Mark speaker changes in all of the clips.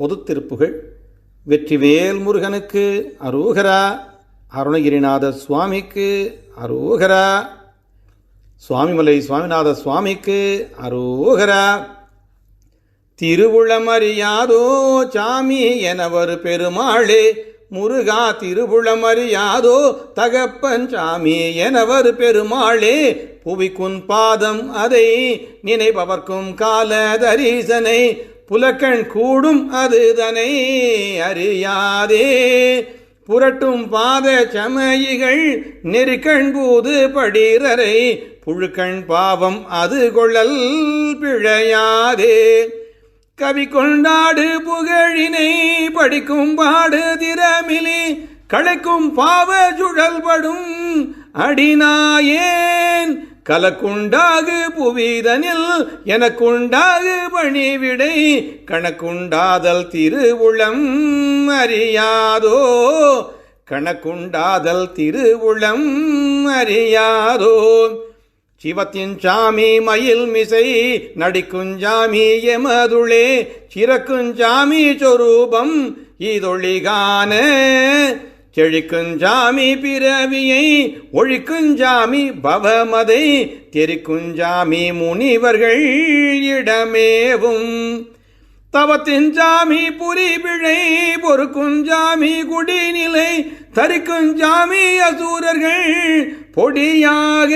Speaker 1: பொதுத்திருப்புகள். வெற்றிவேல் முருகனுக்கு அரோகரா. அருணகிரிநாத சுவாமிக்கு அரோகரா. சுவாமிமலை சுவாமிநாத சுவாமிக்கு அரோகரா. திருவுளமறியாதோ சாமி எனவர் பெருமாளே. முருகா திருவுளமறியாதோ தகப்பன் சாமி எனவர் பெருமாளே. புவிக்குன் பாதம் அதை நினைப்பவர்க்கும் கால தரிசனை புலக்கண் கூடும் அதுதனை அறியாதே. புரட்டும் பாத சமயிகள் நெருக்கண்பூது படிரரை புழுக்கண் பாவம் அது கொள்ளல் பிழையாதே. கவி கொண்டாடு புகழினை படிக்கும் பாடு திறமிலி களைக்கும் பாவ சுழல்படும் அடினாயேன் கலக்குண்டாகு புவிதனில் எனக்குண்டாகு பணிவிடை. கணக்குண்டாதல் திருவுளம் அறியாதோ? கணக்குண்டாதல் திருவுளம் அறியாதோ? சிவத்தின் சாமி மயில் மிசை நடிக்குஞ்சாமி எமதுளே. சிறக்குஞ்சாமி சொரூபம் இதொழிகான செழிக்குஞ்சாமி பிறவியை ஒழிக்குஞ்சாமி பவமதை தெரிக்குஞ்சாமி முனிவர்கள் இடமேவும். தவத்தின் சாமி புரிபிழை பொறுக்குஞ்சாமி குடிநிலை தரிக்குஞ்சாமி அசூரர்கள் பொடியாக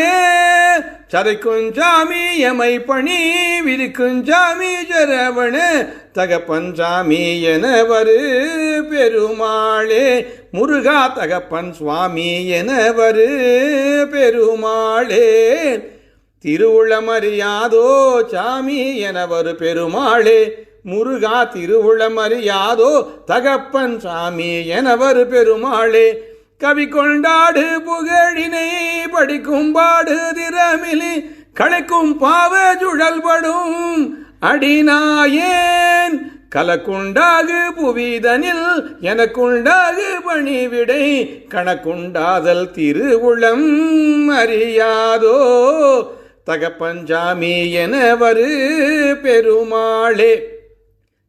Speaker 1: சதைக்குஞ்சாமி எமை பணி விதிக்குஞ்சாமி ஜரவண தகப்பஞ்சாமி எனவரு பெருமாளே. முருகா தகப்பன் சுவாமி எனவரு பெருமாளே. திருவுளமறியாதோ சாமி எனவரு பெருமாளே. முருகா திருவுளமறியாதோ தகப்பன் சாமி எனவர் பெருமாளே. கவி கொண்டாடு புகழினை படிக்கும் பாடு திறமிலி களைக்கும் பாவ சுழல்படும். அடினாயேன் கலக்குண்டாகு புவிதனில் எனக்குண்டாகு பணிவிடை. கணக்குண்டாதல் திருவுளம் அறியாதோ தகப்பஞ்சாமி எனவரு பெருமாளே.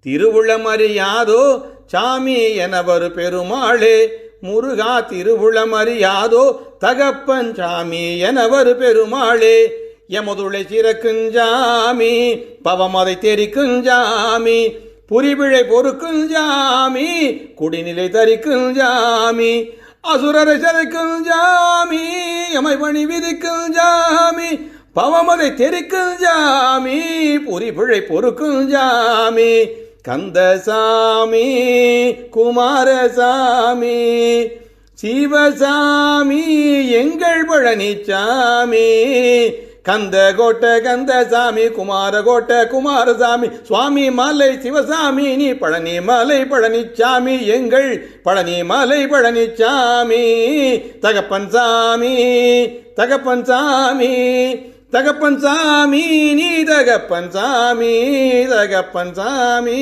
Speaker 1: திருவுளம் அறியாதோ சாமி எனவரு பெருமாளே. முருகா திருவுளமறியாதோ தகப்பன் சாமி எனவர் பெருமாளே. எமதுளை சிறக்குஞ்சாமி பவமதை தெரிக்குஞ்சாமி புரிபிழை பொறுக்குஞ்சாமி குடிநிலை தரிக்குஞ்சாமி அசுரரை சிறைக்குஞ்சாமி எமை பணி விதிக்குஞ்சாமி பவமதை தெரிக்குஞ்சாமி புரிபிழை பொறுக்குஞ்சாமி கந்தசாமி குமாரசாமி சிவசாமி எங்கள் பழனிச்சாமி கந்த கோட்ட கந்தசாமி குமார கோட்ட குமாரசாமி சுவாமி மலை சிவசாமி நீ பழனி மலை பழனிச்சாமி எங்கள் பழனி மலை பழனிச்சாமி தகப்பன் சாமி தகப்பன் சாமி தகப்பன் சாமி நீ தகப்பன் சாமி தகப்பன் சாமி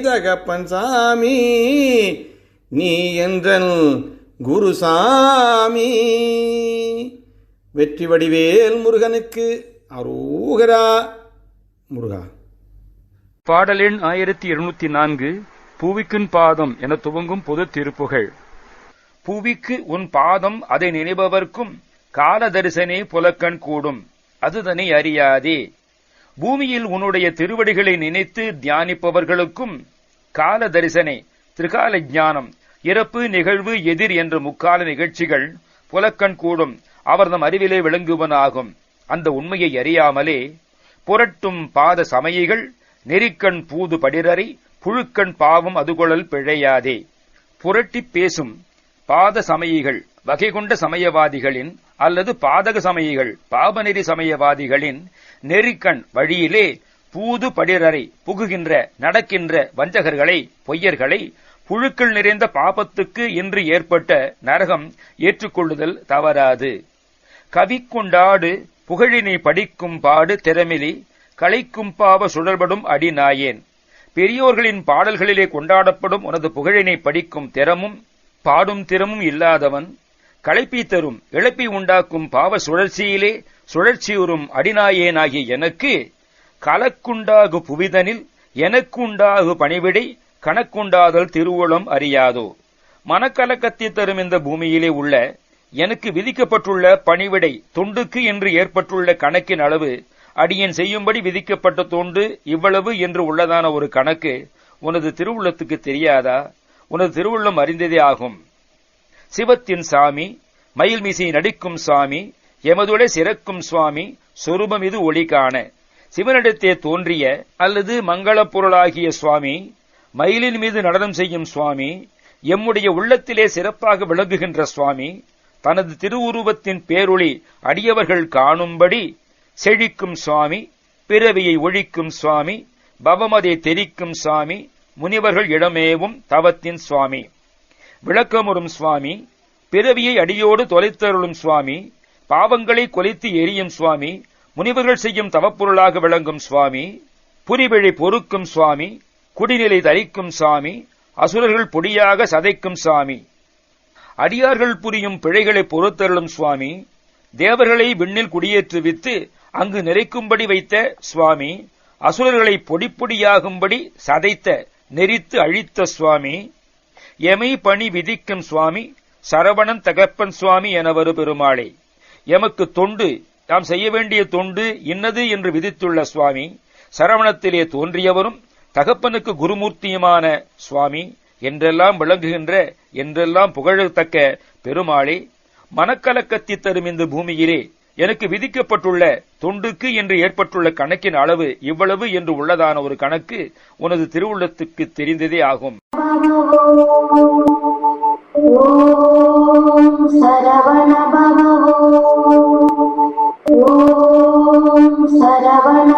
Speaker 1: தகப்பன் சாமி. நீ என்றன் குருசாமி வெற்றி வடிவேல் முருகனுக்கு அரோகரா. முருகா.
Speaker 2: பாடல் எண் ஆயிரத்தி இருநூத்தி நான்கு பூவிக்குன் பாதம் என துவங்கும் பொது திருப்புகழ் பூவிக்கு உன் பாதம் அதை நினைபவர்க்கும் கால தரிசனே புலக்கண் கூடும். அதுதனை அறியாதே. பூமியில் உன்னுடைய திருவடிகளை நினைத்து தியானிப்பவர்களுக்கும் கால தரிசனே திரிகால ஞானம் இறப்பு நிகழ்வு எதிர் என்ற முக்கால நிகழ்ச்சிகள் புலக்கண் கூடும். அவர்தம் அறிவிலே விளங்குவனாகும். அந்த உண்மையை அறியாமலே புரட்டும் பாத சமயிகள் நெறிக்கண் பூது படிரறை புழுக்கண் பாவம் அதுகொழல் பிழையாதே. புரட்டிப் பேசும் பாத சமயிகள் வகை கொண்ட சமயவாதிகளின் அல்லது பாதக சமயிகள் பாபநெறி சமயவாதிகளின் நெறிக்கண் வழியிலே பூது படிரறை புகுகின்ற நடக்கின்ற வஞ்சகர்களை பொய்யர்களை புழுக்கள் நிறைந்த பாபத்துக்கு என்று ஏற்பட்ட நரகம் ஏற்றுக்கொள்ளுதல் தவறாது. கவிக்குண்டாடு புகழினை படிக்கும் பாடு திறமிலி கலைக்கும் பாவ சுழல்படும் அடிநாயேன் பெரியோர்களின் பாடல்களிலே கொண்டாடப்படும் உனது புகழினை படிக்கும் திறமும் பாடும் திறமும் இல்லாதவன் களைப்பி தரும் இழப்பி உண்டாக்கும் பாவ சுழற்சியிலே சுழற்சியுறும் அடிநாயேனாகிய எனக்கு கலக்குண்டாகு புவிதனில் எனக்குண்டாகு பணிவிடை கணக்குண்டாதல் திருவுளம் அறியாதோ? மனக்கலக்கத்தை தரும் இந்த பூமியிலே உள்ள எனக்கு விதிக்கப்பட்டுள்ள பணிவிடை தொண்டுக்கு என்று ஏற்பட்டுள்ள கணக்கின் அளவு அடியன் செய்யும்படி விதிக்கப்பட்ட தொண்டு இவ்வளவு என்று உள்ளதான ஒரு கணக்கு உனது திருவுள்ளத்துக்கு தெரியாதா? உனது திருவுள்ளம் அறிந்ததே ஆகும். சிவத்தின் சாமி மயில்மிசை நடிக்கும் சுவாமி எமதுடை சிறக்கும் சுவாமி சொரூபம் இது ஒளி காண சிவனிடத்தே தோன்றிய அல்லது மங்களப் பொருளாகிய சுவாமி மயிலின் மீது நடனம் செய்யும் சுவாமி எம்முடைய உள்ளத்திலே சிறப்பாக விளங்குகின்ற சுவாமி தனது திருவுருவத்தின் பேரொளி அடியவர்கள் காணும்படி செழிக்கும் சுவாமி பிறவியை ஒழிக்கும் சுவாமி பவமதை தெரிக்கும் சுவாமி முனிவர்கள் இடமேவும் தவத்தின் சுவாமி. விளக்கமுறும் சுவாமி பிறவியை அடியோடு தொலைத்தருளும் சுவாமி பாவங்களை கொலைத்து எரியும் சுவாமி முனிவர்கள் செய்யும் தவப்பொருளாக விளங்கும் சுவாமி புரிவிழை பொறுக்கும் சுவாமி குடிநிலை தரிக்கும் சாமி அசுரர்கள் பொடியாக சதைக்கும் சாமி அடியார்கள் புரியும் பிழைகளை பொறுத்தருளும் சுவாமி தேவர்களை விண்ணில் குடியேற்றுவித்து அங்கு நிறைக்கும்படி வைத்த சுவாமி அசுரர்களை பொடிப்பொடியாகும்படி சதைத்த நெரித்து அழித்த சுவாமி எமை பணி விதிக்கும் சுவாமி சரவணன் தகப்பன் சுவாமி என வரு பெருமாளே. எமக்கு தொண்டு நாம் செய்ய வேண்டிய தொண்டு இன்னது என்று விதித்துள்ள சுவாமி சரவணத்திலே தோன்றியவரும் தகப்பனுக்கு குருமூர்த்தியுமான சுவாமி என்றெல்லாம் விளங்குகின்ற என்றெல்லாம் புகழத்தக்க பெருமாளே மனக்கலக்கத்தி தரும் இந்த பூமியிலே எனக்கு விதிக்கப்பட்டுள்ள தொண்டுக்கு என்று ஏற்பட்டுள்ள கணக்கின் அளவு இவ்வளவு என்று உள்ளதான ஒரு கணக்கு உனது திருவுள்ளத்துக்கு தெரிந்ததே ஆகும்.
Speaker 3: சரவண